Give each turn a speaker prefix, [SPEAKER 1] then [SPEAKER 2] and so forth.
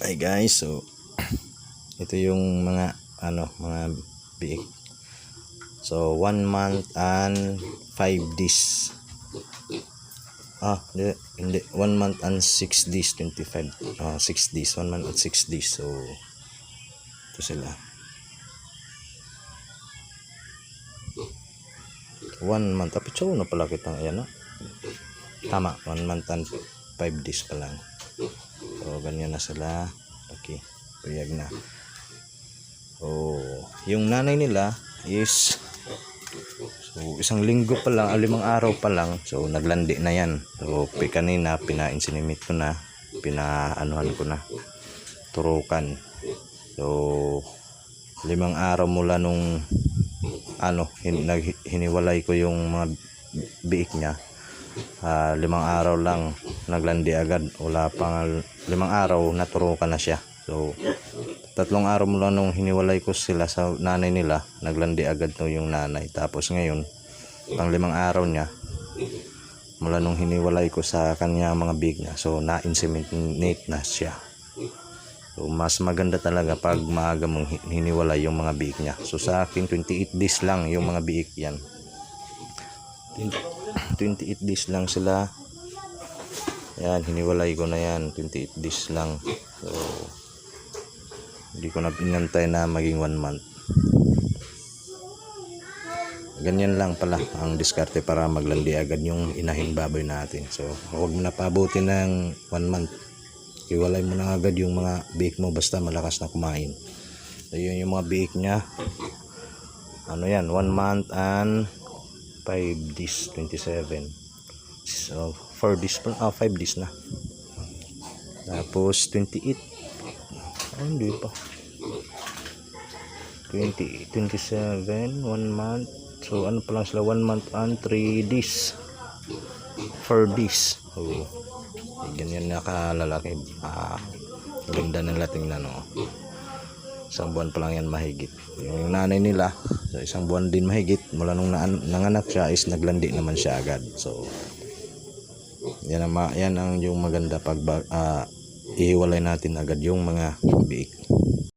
[SPEAKER 1] Hi guys, so ito yung mga ano, mga biik. So 1 month and 5 days. Ah, hindi, hindi 1 month and 6 days, 25. Ah, 6 days, 1 month and 6 days. So ito sila. 1 month, tapi chow na pala kitang ayan no? Tama, 1 month and 5 days pa lang. So, ganyan na sila. Okay. Puyag na. Oh, yung nanay nila is so isang linggo pa lang, ah, limang araw pa lang. So, naglandi na yan. So, kanina, pina-insinimate ko na. Pinaanuhan ko na. Turukan. So, limang araw mula nung ano, hin, hiniwalay ko yung mga biik niya Ah, limang araw lang naglandi agad. Wala pang limang araw naturukan na siya. So tatlong araw mula nung hiniwalay ko sila sa nanay nila naglandi agad to yung nanay. Tapos ngayon pang limang araw niya mula nung hiniwalay ko sa kanya mga big niya so na-inseminate na siya. So mas maganda talaga pag maaga mong hi- hiniwalay yung mga biik niya. So sa akin 28 days lang yung mga biik yan. 28 days lang sila yan hiniwalay ko na yan. 28 days lang. So hindi ko na pinantay na maging 1 month. Ganyan lang pala ang diskarte para maglandi agad yung inahing baboy natin. So huwag mo na pabuti ng 1 month. Iwalay mo na agad yung mga bake mo basta malakas na kumain. So yun yung mga bake nya ano yan? 1 month and 5 days 27 so 4 days pa ah 5 days na. Tapos 28 oh, hindi pa. 20 27 1 month. So ano pa lang sila? 1 month and 3 days. 4 days. Oh eh, ganyan na kalalaki. Ah ganda nila tingnan oh isang buwan pa lang yan mahigit. Yung nanay nila so isang buwan din mahigit. Mula nung naan- nanganak siya is naglandi naman siya agad. So yan ang, yan ang yung maganda pag ah, ihiwalay natin agad yung mga biik